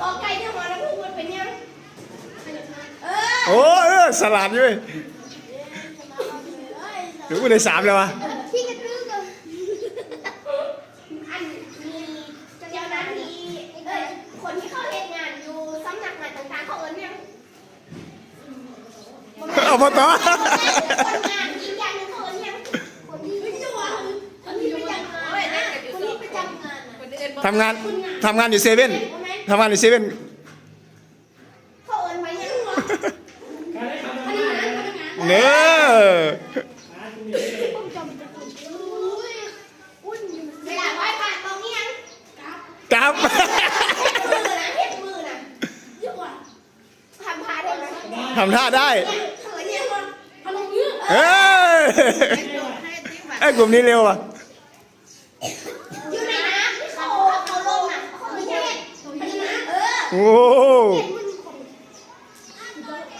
กอไก่ที่หัวน้ำพุมันเป็นยังเออโอ้เออสลัดอยู่เว้ยหรือว่าได้สามแล้ววะพี่กระตื้อกันอันมีเจ้าหน้าที่เอ้ยคนที่เขาเฮ็ดงานอยู่สำนักงานต่างๆเขาเอิ้นยังเอาพอต่อคนงานอีกอย่างหนึงเขาเอิ้นยังคนที่ไม่จัวคนที่ประจำงานนะคนที่ประจำงานน่ะทำงานทำงานอยู่เซเว่น ทำงานอยู่เซเว่นเขาเอิ้นไว้ยังวะเนื้อเวลาไหว้พระตรงนี้ยังกับมือนะเฮ็ดมือนะทำพาได้ไหมทำท่าได้เขินยังวะพลังเยอะเอ้ยไอ้ยกลุ่มนี้เร็วอะ อ